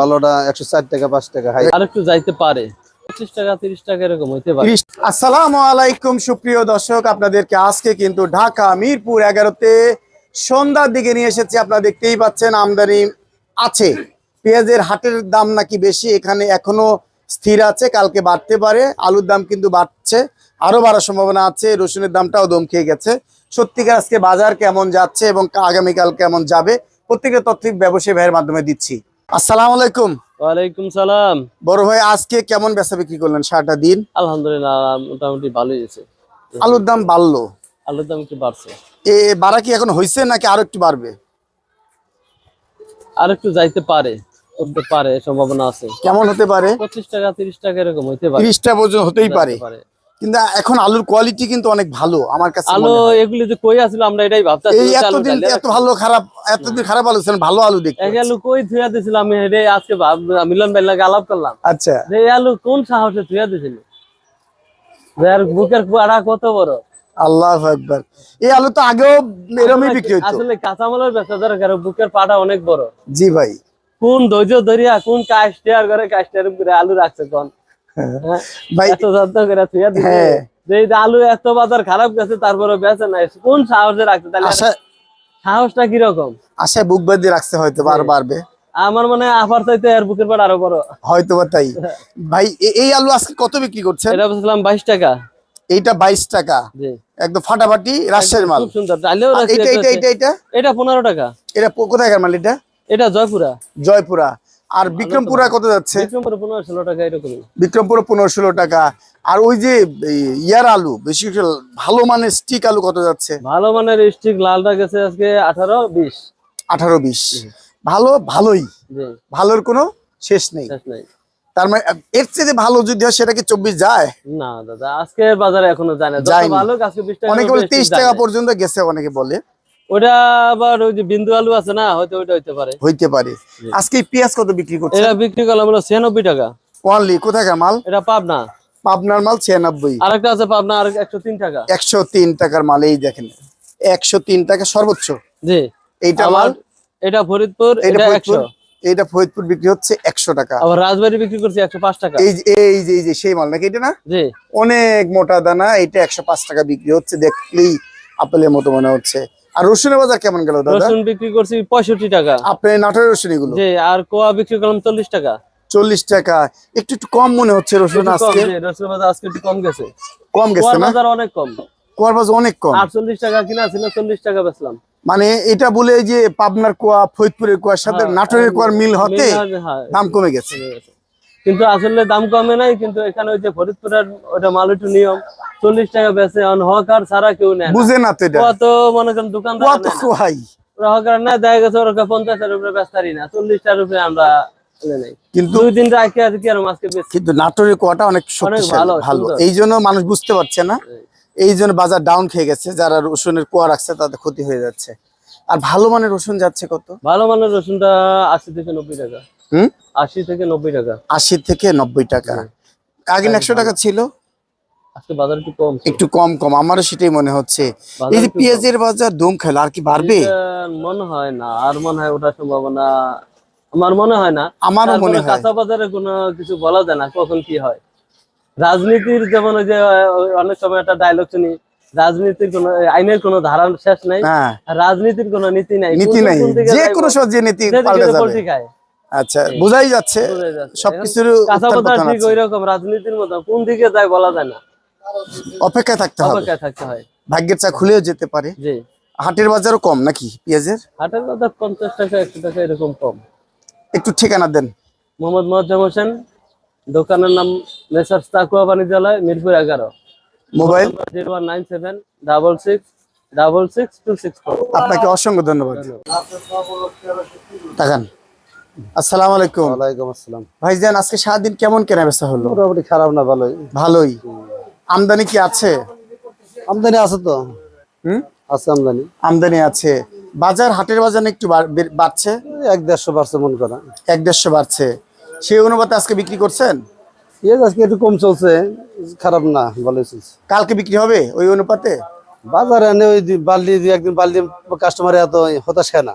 ভালোটা একশো ষাট টাকা পাঁচ টাকা হাই। আর একটু যাইতে পারে। পঁচিশ টাকা তিরিশ টাকা এরকম হইতে পারে। আসসালামু আলাইকুম সুপ্রিয় দর্শক। আপনাদেরকে আজকে কিন্তু ঢাকা মিরপুর এগারোতে সন্ধ্যার দিকে নিয়ে এসেছি। আপনারা দেখতেই পাচ্ছেন আমদানি আছে। পেঁয়াজের হাটের দাম নাকি বেশি এখানে এখনও স্থির আছে কালকে বাড়তে পারে। আলুর দাম কিন্তু বাড়ছে আরও বাড়ার সম্ভাবনা আছে রসুনের দামটাও দম খেয়ে গেছে। সত্যিকার আজকে বাজার কেমন যাচ্ছে এবং আগামীকাল কেমন যাবে প্রত্যেকের তথ্য ব্যবসায়ী ভাইয়ের মাধ্যমে দিচ্ছি। আসসালামু আলাইকুম। ওয়ালাইকুম সালাম। বড় ভাই আজকে কেমন বেচা বিক্রি করলেন সারাটা দিন? আলহামদুলিল্লাহ মোটামুটি ভালোই আছে আলুর দাম বাড়লো। আলুর দাম একটু বাড়ছে। এ বাড়া কি এখন হয়েছে নাকি আরও একটু বাড়বে? আর একটু যাইতে পারে করতে পারে সম্ভাবনা আছে। কেমন হতে পারে? পঁচিশ টাকা তিরিশ টাকা এরকম হইতে পারে। তিরিশটা পর্যন্ত হতেই পারে। কিন্তু এখন আলুর কোয়ালিটি কিন্তু অনেক ভালো আমার কাছে আলু। এগুলি যে কই আসলে আমরা এটাই ভাবতাম এই এতদিন এত ভালো খারাপ এতদিন খারাপ আলু ছিলেন ভালো আলু দেখতে এক আলু কই ধুয়া দিয়েছিলাম আমি আজকে মিলন ভাই লাগে আলাপ করলাম। আচ্ছা। এই আলু কোন সাহসে ধুয়া দিয়েছিল যে আর বুকের পাড়া কত বড়? আল্লাহ একবার এই আলু তো আগেও এরমই বিক্রি হতো আসলে কাঁচামালের বেচা দরকার বুকের পাটা অনেক বড়। জি ভাই। কোন ধৈর্য ধরিয়া কোন কাস্টিয়ার করে কাস্টিয়ার আলু রাখছে কোন? ভাই এত যত্ন করে থুয়া দিছে হ্যাঁ। যে আলু এত বাজার খারাপ গেছে তারপরে বেচে নাই। কোন সাহসে রাখছে? তাহলে সাহসটা কীরকম? আশায় বুক বাঁধিয়ে রাখছে হয়তো বার বাড়বে আমার মানে আফার চাইতে এর বুকের পাট আরও বড়। হয়তো বা তাই। ভাই এই আলু আজকে কত বিক্রি করছেন? এটা বলছিলাম বাইশ টাকা। এইটা বাইশ টাকা। জি। একদম ফাটাফাটি রাজশাহীর মাল। খুব সুন্দর। এটা এইটা এইটা এটা পনেরো টাকা। এটা কোথাকার মাল এটা? এটা জয়পুরা। জয়পুরা। আর বিক্রমপুরা কত যাচ্ছে? বিক্রমপুরে পনেরো ষোলো টাকা আর ওই যে ইয়ার আলু বেশি ভালো মানের স্টিক আলু কত যাচ্ছে? ভালো মানের স্টিক লালটা গেছে আজকে আঠারো বিশ। আঠারো বিশ। ভালো ভালোই। ভালোর কোনো শেষ নেই। তার মানে এর চেয়ে ভালো যদি হয় সেটা কি চব্বিশ যায়? না দাদা আজকের বাজারে এখনও যায় না। যায়নি। ভালো আজকে অনেকে বলে তেইশ টাকা পর্যন্ত গেছে অনেকে বলে। ওটা আবার ওই যে বিন্দু আলু আছে না হয়তো ওইটা হইতে পারে। হইতে পারে। আজকে পেঁয়াজ কত বিক্রি করছে এটা বিক্রি করলাম হলো ছিয়ানব্বই টাকা। কোথাকার মাল? এটা পাবনা। পাবনার মাল ছিয়ানব্বই। আরেকটা আছে পাবনা আর একশো তিন টাকা। একশো তিন টাকার মাল এই দেখেন। একশো তিন টাকা সর্বোচ্চ। জি। এইটা মাল? এটা ফরিদপুর এটা একশো। এইটা ফরিদপুর বিক্রি হচ্ছে একশো টাকা। আবার রাজবাড়ি বিক্রি করছি একশো পাঁচ টাকা। এই যে এই যে এই যে সেই মাল নাকি এটা না? জি। অনেক মোটা দানা এটা একশো পাঁচ টাকা বিক্রি হচ্ছে। দেখলেই আপেলের মতো মনে হচ্ছে। আর রসুনের বাজার কেমন গেল দাদা? রসুন বিক্রি করছি পঁয়ষট্টি টাকা। আপনি নাটোরের রসুন এগুলো জি আর কোয়া বিক্রি করলাম চল্লিশ টাকা। চল্লিশ টাকা। একটু একটু কম মনে হচ্ছে রসুন আজকে। রসুনের বাজার আজকে একটু কম গেছে। কম গেছে না? বাজার অনেক কম। কুয়ার বাজার অনেক কম? আটচল্লিশ টাকা কিনা ছিল চল্লিশ টাকা বেচলাম। মানে এটা বলে যে পাবনার কুয়া ফরিদপুরের কুয়ার সাথে হ্যাঁ, নাটোরের কুয়ার মিল হতে হয়, হ্যাঁ, দাম কমে গেছে। কিন্তু আসলে দাম কমে নাই কিন্তু এখানে ওই যে ফরিদপুরের ওটা মাল একটু নিয়ম। চল্লিশ টাকা বেচে অন হকার ছাড়া কেউ নেয় বুঝে না তো এটা। মনে করেন দোকানদার হকার না দেখা গেছে ওরা পঞ্চাশের উপরে বেচতারি না চল্লিশটার উপরে আমরা কিন্তু দুই দিন আর কি আর মাছকে কিন্তু নাটোরের কুয়াটা অনেক শক্তিশালী ভালো, ভালো। এই জন্য মানুষ বুঝতে পারছে না। এই। জন্য বাজার ডাউন খেয়ে গেছে যারা রসুনের কুয়া রাখছে তাদের ক্ষতি হয়ে যাচ্ছে। আর ভালো মানের রসুন যাচ্ছে কত? ভালো মানের রসুনটা আশি থেকে নব্বই টাকা। হুম? আশি থেকে নব্বই টাকা। আশি থেকে নব্বই টাকা। আগে একশো টাকা ছিল? আজকে বাজার একটু কম একটু কম কম। আমারও সেটাই মনে হচ্ছে। এই যে পেঁয়াজের বাজার দম খেলা আর কি বাড়বে? মনে হয় না। আর মনে হয় সম্ভাবনা আমার মনে হয় না। আমারও মনে হয়। কাঁচা বাজারে কোনো কিছু বলা যায় না কখন কি হয়। রাজনীতির যেমন ওই যে অনেক সময় একটা ডায়লগ শুনি রাজনীতির কোন আইনের কোনো ধারা শেষ নাই হ্যাঁ। রাজনীতির কোনো নীতি নাই। নীতি নাই। যে কোনো সময় যে নীতি পাল্টে যাবে। আচ্ছা বোঝাই যাচ্ছে সবকিছুর ঠিক ওই রকম রাজনীতির মতো কোন দিকে যায় বলা যায় না। অপেক্ষায় থাকতে হবে। অপেক্ষায় থাকতে হয়। ভাগ্যের চা খুলেও যেতে পারে। জি। হাটের বাজারও কম নাকি পেঁয়াজের? হাটের বাজার পঞ্চাশ টাকা একশো টাকা এরকম কম। একটু ঠিকানা দেন। মোহাম্মদ মোয়াজ্জম হোসেন দোকানের নাম মেসার্স তাকুয়া বাণিজ্যালয় মিরপুর এগারো। Mobile? Zero one nine seven double six double six two six আপনাকে অসংখ্য ধন্যবাদ। তাকান। আসসালামু আলাইকুম। ওয়ালাইকুম আসসালাম। ভাইজান আজকে সারাদিন কেমন কেনা বেচা হলো? মোটামুটি খারাপ না ভালোই। ভালোই। আমদানি কি আছে? আমদানি আছে তো। হুম? আছে আমদানি। আমদানি আছে। বাজার হাটের বাজার একটু বাড়ছে? এক দেড়শো পারছে মন করা এক দেড়শো বাড়ছে। সেই অনুপাতে আজকে বিক্রি করছেন? পেঁয়াজ আজকে একটু কম চলছে খারাপ না ভালোই চলছে। কালকে বিক্রি হবে ওই অনুপাতে? বাজারে এনে ওই বাল্লি দিয়ে একদিন বাল্লি কাস্টমার এত হতাশ খায় না।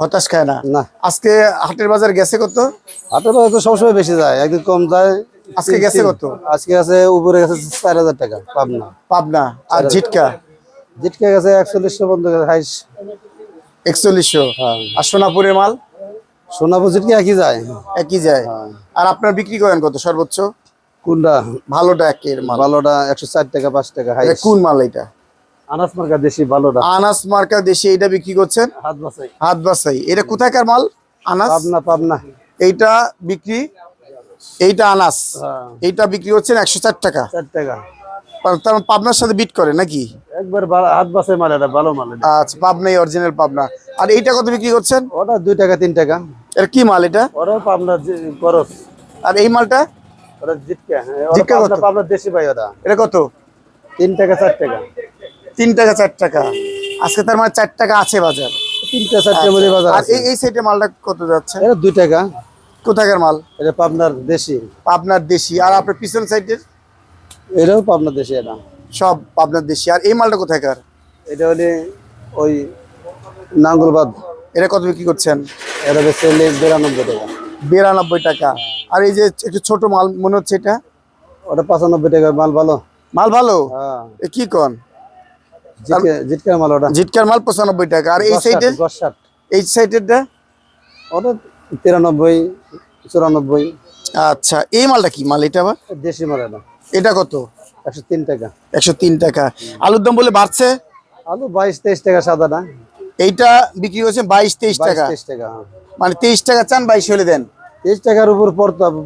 হতাশ খায় না। না। আজকে হাটের বাজার গেছে কত? হাটের বাজার তো সবসময় বেশি যায় একদিন কম যায়। আজকে গেছে কত? আজকে আছে উপরে গেছে চার হাজার টাকা পাবনা। পাবনা আর ঝিটকা? জিটকে গেছে একচল্লিশশো বন্ধ গেছে হাইস একচল্লিশশো। হ্যাঁ। আর সোনাপুরের মাল? সোনাপুর জিটকে একই যায়। একই যায়। আর আপনার বিক্রি করেন কত সর্বোচ্চ? কোনটা ভালোটা একের মাল। ভালোটা একশো চার টাকা পাঁচ টাকা কোন মাল এটা? আনাস মার্কা দেশি আনাস মার্কা দেশে এটা বিক্রি করছেন? হাত বাসাই হাত বাসাই এটা কোথাকার মাল? আনাস? পাবনা পাবনা। এইটা বিক্রি? এইটা আনাস। হ্যাঁ। এইটা বিক্রি করছেন একশো চার টাকা। চার টাকা। তার পাবনার সাথে বিট করে নাকি? একবার ভালো- হাত বাসাই মাল এটা ভালো মাল। আচ্ছা পাবনাই অরিজিনাল পাবনা। আর এইটা কত বিক্রি করছেন? ওটা দুই টাকা তিন টাকা। এটা কি মাল এটা? ওরা পাবনা খরচ আর এই মালটা? জিটকা হ্যাঁ, জিটকা পাবনা দেশি ভাই ওরা এটা কত? তিন টাকা চার টাকা। তিন টাকা চার টাকা। আজকে তার মানে চার টাকা আছে বাজার। তিনটা চারটে মধ্যে বাজার আর এই এই সাইডে মালটা কত যাচ্ছে? এটা দুই টাকা। কোথাকার মাল? এটা পাবনার দেশি। পাবনার দেশি। আর আপনার পিছন সাইডের এটাও পাবনার দেশি এটা। সব পাবনার দেশি। আর এই মালটা কোথাকার? এটা হলে ওই নাঙ্গলবাদ। এটা কত বিক্রি করছেন? এটা বেশি বিরানব্বই টাকা। বিরানব্বই টাকা। আর এই যে একটু ছোট মাল মনে হচ্ছে এটা? ওটা পঁচানব্বই টাকা মাল ভালো। মাল ভালো? হ্যাঁ। এ কি কন? জিটকার মাল ওটা। জিটকার মাল পঁচানব্বই টাকা। আর এই সাইডে এই সাইডেরটা ওটা তিরানব্বই চুরানব্বই। আচ্ছা এই মালটা কি মাল এটা আবার? দেশি মাল এটা। এটা কত? একশো তিন টাকা। একশো তিন টাকা। আলুর দাম বলে বাড়ছে? আলু বাইশ তেইশ টাকা সাদাটা এইটা বিক্রি করছে বাইশ তেইশ টাকা। তেইশ টাকা হ্যাঁ। মানে তেইশ টাকা চান বাইশ হলে দেন। তেইশ টাকার উপর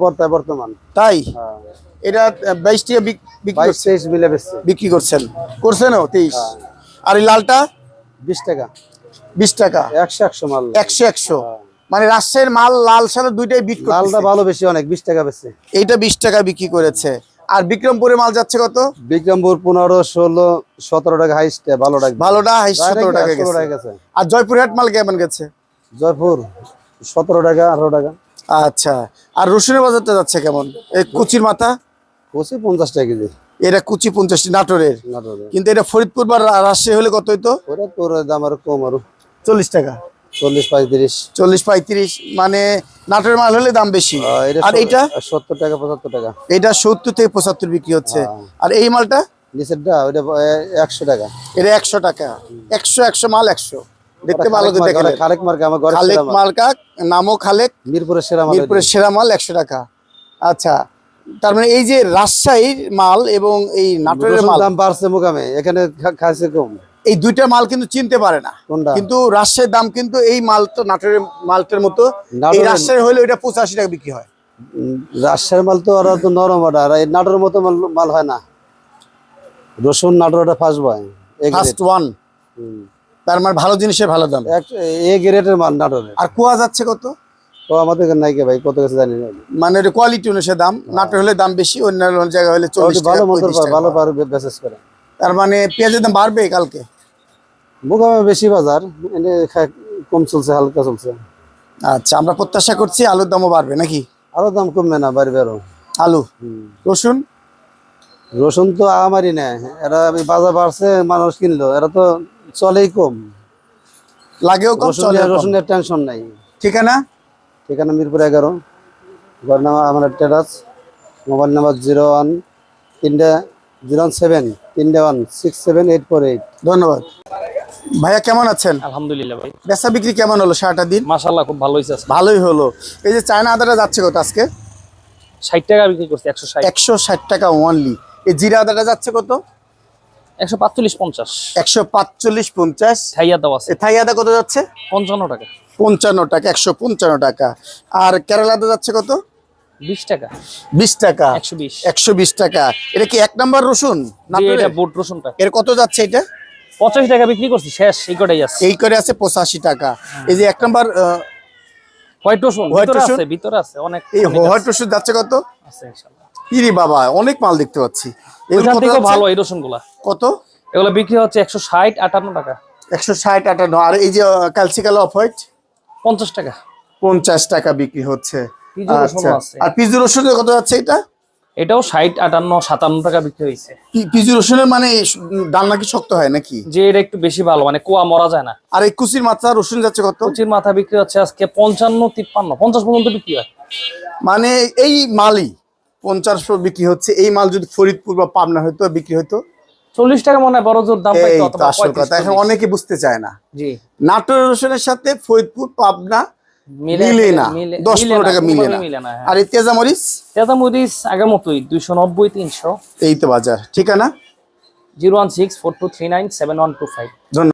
পড়তা বর্তমান। তাই? হ্যাঁ। এটা বাইশ টাকা বিক্রি বাইশ করছে- তেইশ মিলে বেশি বিক্রি করছেন। করছেনও? তেইশ? হ্যাঁ। আর এই লালটা? বিশ টাকা। বিশ টাকা। একশো একশো মাল। একশো একশো। মানে রাজশাহীর মাল লাল সাদা দুইটাই বিট লালটা ভালো বেশি অনেক বিশ টাকা বেশি। এইটা বিশ টাকা বিক্রি করেছে। আর বিক্রমপুরের মাল যাচ্ছে কত? বিক্রমপুর পনেরো ষোলো সতেরো টাকা হাইস্টে ভালো টাকা। ভালোটা সতেরো টাকা গেছে। আর জয়পুরহাট মাল কেমন গেছে? জয়পুর সতেরো টাকা আঠারো টাকা। আচ্ছা। আর রসুনের বাজারটা যাচ্ছে কেমন? এই কুচির মাথা? কুচি পঞ্চাশ টাকা কেজি। এটা কুচি পঞ্চাশটি নাটোরের। কিন্তু এটা ফরিদপুর বা রাজশাহী হলে কত হইতো? দাম আরও কম আরও। চল্লিশ টাকা। চল্লিশ পঁয়ত্রিশ। চল্লিশ পঁয়ত্রিশ মানে নাটোরের মাল হলে দাম বেশি। এটা আর সত্তর টাকা পঁচাত্তর টাকা। এটা সত্তর থেকে পঁচাত্তর বিক্রি হচ্ছে। হ্যাঁ। আর এই মালটা? নিচেরটা একশো টাকা। এটা একশো টাকা। একশো একশো মাল একশো। দেখতে ভালো খালেক মার্কা আমার খালেক নামও খালেক। মিরপুরের সেরা মিরপুরের সেরা মাল একশো টাকা। আচ্ছা তার মানে এই যে রাজশাহীর মাল এবং এই নাটোরের মাল দাম বাড়ছে মোকামে এখানে খাইছে কম। এই দুইটা মাল কিন্তু চিনতে পারে না। কিন্তু রাজশাহীর দাম কিন্তু এই মালটা নাটোরের মালটার মতো এই নাটোরের- রাজশাহী হলে ওইটা পঁচাশি টাকা বিক্রি হয়। রাজশাহীর মাল তো ওরা তো নরম ওটা আর এই নাটোরের মতো মাল মাল হয় না। রসুন নাটোর ওটা ফার্স্ট বয় ফার্স্ট ওয়ান তার মানে ভালো জিনিসের ভালো দাম। এ গ্রেডের মাল নাটোরের। আর কুয়া যাচ্ছে কত? তো আমাদের এখানে নাই ভাই? কত কাছে জানি না। মানে কোয়ালিটি অনুসারে দাম নাটোর হলে দাম বেশি অন্যান্য জায়গায় হলে চল্লিশ ভালো টাকা। মতো 35 ভালো বেসেস করে। তার মানে পেঁয়াজের দাম বাড়বে কালকে? বেশি বাজার এনে কম চলছে হালকা চলছে। আচ্ছা আমরা প্রত্যাশা করছি আলুর দামও বাড়বে নাকি? আলুর দাম কমবে না বাড়বে আরও। আলু? রসুন? রসুন তো আমারই না এরা আমি বাজার বাড়ছে মানুষ কিনলো এরা তো চলেই কম। লাগেও কম রসুনের টেনশন নাই। ঠিকানা? ঠিকানা মিরপুর এগারো। ঘর নাম্বার আমার terrace mobile number zero one তিনটে জিরো ওয়ান সেভেন তিনটে one six seven eight four eight ধন্যবাদ। ভাইয়া কেমন আছেন? আলহামদুলিল্লাহ ভাই। বেচা বিক্রি কেমন হলো সারাটা দিন? মাশাল্লাহ খুব ভালো হয়েছে ভালোই হলো। এই যে চায়না আদাটা যাচ্ছে কত আজকে? ষাট টাকা বিক্রি করছে একশো ষাট। একশো ষাট টাকা ওনলি এই জিরা আদাটা যাচ্ছে কত? একশো পাঁচচল্লিশ পঞ্চাশ। একশো পাঁচচল্লিশ পঞ্চাশ। থাইয়া দাও আছে। এ থাই কত যাচ্ছে? পঞ্চান্ন টাকা। আর যাচ্ছে কত? এটা কি এক নাম্বার রসুন? না এটা বুট রসুনটা। এর কত যাচ্ছে এটা? পঁচাশি টাকা বিক্রি করছি শেষ এই কটাই আছে এই করে আছে পঁচাশি টাকা। এই যে এক নাম্বার হোয়াইট রসুন ভিতরে রসুন? ভিতরে আছে অনেক এই হোয়াইট রসুন যাচ্ছে কত? আছে ইনশাআল্লাহ। ইরি বাবা অনেক মাল দেখতে পাচ্ছি। ওইখান কত ভালো এই রসুনগুলা কত? এগুলো বিক্রি হচ্ছে একশো ষাট আটান্ন টাকা। একশো ষাট আটান্ন। আর এই যে ক্যালসিকাল অফ হোয়াইট? পঞ্চাশ টাকা। পঞ্চাশ টাকা বিক্রি হচ্ছে। আচ্ছা। আর পিজু রসুন কত যাচ্ছে এটা? এটাও ষাট আটান্ন সাতান্ন টাকা বিক্রি হয়েছে। পিজি রসুনের মানে ডাল নাকি শক্ত হয় নাকি? যে এটা একটু বেশি ভালো মানে কুয়া মরা যায় না। আর এই কুচির মাথা রসুন যাচ্ছে কত? কুচির মাথা বিক্রি হচ্ছে আজকে পঞ্চান্ন তিপ্পান্ন পঞ্চাশ পর্যন্ত বিক্রি হয়। মানে এই মালই। পঞ্চাশ বিক্রি হচ্ছে। এই মাল যদি ফরিদপুর বা পাবনা হয়তো বিক্রি হতো চল্লিশ টাকা মনে হয় বড় জোর দাম আসল কথা। এখন অনেকে বুঝতে চায় না। জি। নাটোর রসুনের সাথে ফরিদপুর পাবনা মিলে না। দশ পনেরো টাকা মিলে না। হ্যাঁ। আর এই তেজামরিচ? তেজা মরিচ আগের মতোই দুইশো নব্বই তিনশো। এই তো বাজার। ঠিকানা? Zero one six four two three nine seven one two five. ধন্যবাদ।